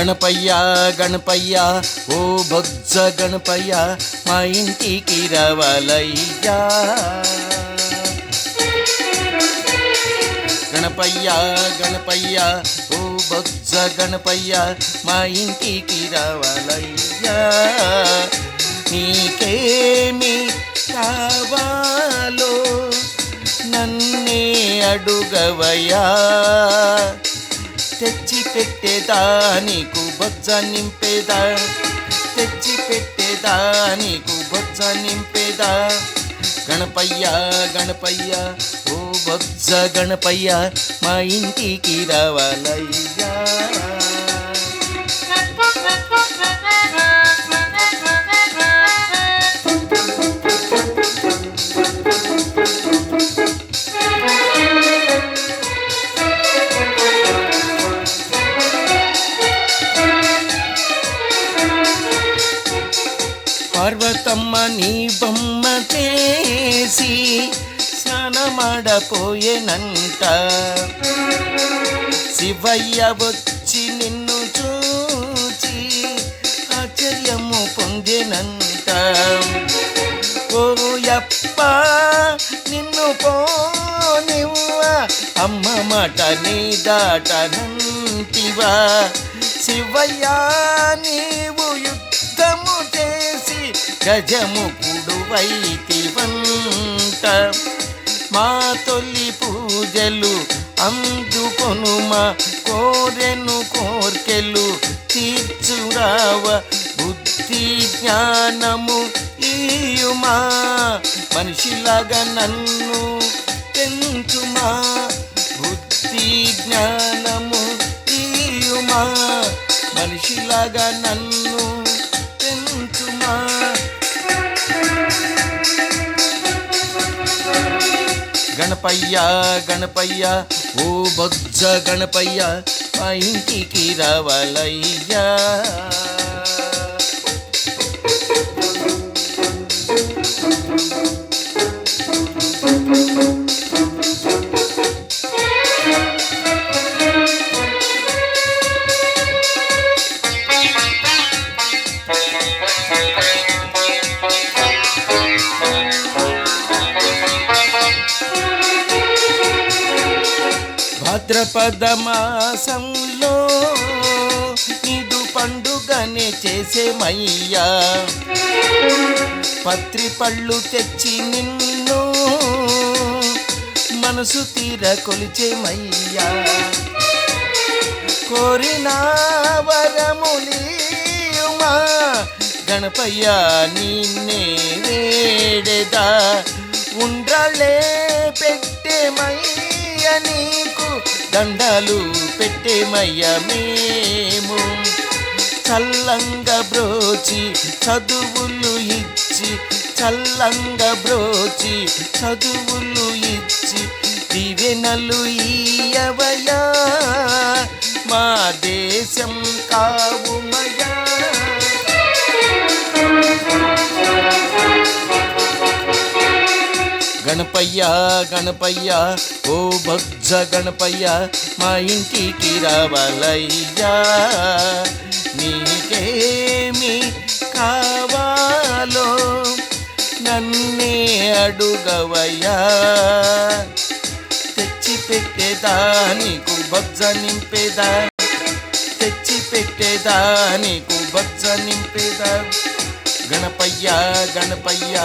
గణపయ్య గణపయ్య ఓ బొజ్జ గణపయ్య మా ఇంటికి రావాలయ్యా. గణపయ్య గణపయ్య ఓ బొజ్జ గణపయ్య మా ఇంటికి రావాలయ్యా. నీకేమి కావాలో నన్నే అడుగవయ్యా. తెచ్చి పెట్టేదా నీకు బొజ్జ నింపేదా? తెచ్చి పెట్టేదా నీకు బొజ్జ నింపేదా? గణపయ్య గణపయ్య ఓ బొజ్జ గణపయ్య మా ఇంటికి రావాలయ్యా. పార్వతమ్మ నీ బొమ్మ చేసి స్నానమాడపోయేనంట. శివయ్య వచ్చి నిన్ను చూచి ఆశ్చర్యము పొందెనంట. ఓయప్ప నిన్ను పోనివ్వ అమ్మ మాట నీ దాటనంటివా. శివయ్య నీవు యుద్ధ యుద్ధము చేసి గజము కుడువైతివంట మా తొలి పూజలు అందుకొనుమా కోరెను కోర్కెలు తీర్చురావ బుద్ధి జ్ఞానము ఈయుమా. మనిషిలాగా నన్ను పెంచుమా బుద్ధి జ్ఞానము ఈయుమా. మనిషిలాగా నన్ను గణపయ్య గణపయ్య ఓ బొజ్జ గణపయ్య మా ఇంటికి రావాలయ్యా. భాద్రపద మాసంలో నీదు పండుగనే చేసేమయ్యా. పత్రి పళ్ళు తెచ్చి నిన్ను మనసు తీర కొలిచేమయ్యా. కోరిన వరములీయుమా గణపయ్య నిన్నే వేడెదా. ఉండ్రాళ్ళే పెట్టేమయ్య దండాలు పెట్టేమయ్య మేము. చల్లంగా బ్రోచి చదువులు ఇచ్చి చల్లంగా బ్రోచి చదువులు ఇచ్చి దివెనలు ఈయవయా గణపయ్య గణపయ్య ఓ భక్జ గణపయ్య మా ఇంటికి రావాలయ్యా. నీకేమి కావాలో నన్నే అడుగవయ్యా. తెచ్చి పెట్టేదా నీకు భక్జ నింపేదా? తెచ్చి పెట్టేదా నీకు భక్జ నింపేదా? గణపయ్య గణపయ్య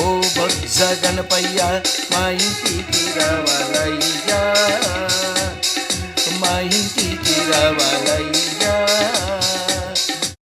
ఓ బొజ్జ గణపయ్య మా ఇంటికి రావాలయ్యా మా ఇంటికి రావాలయ్యా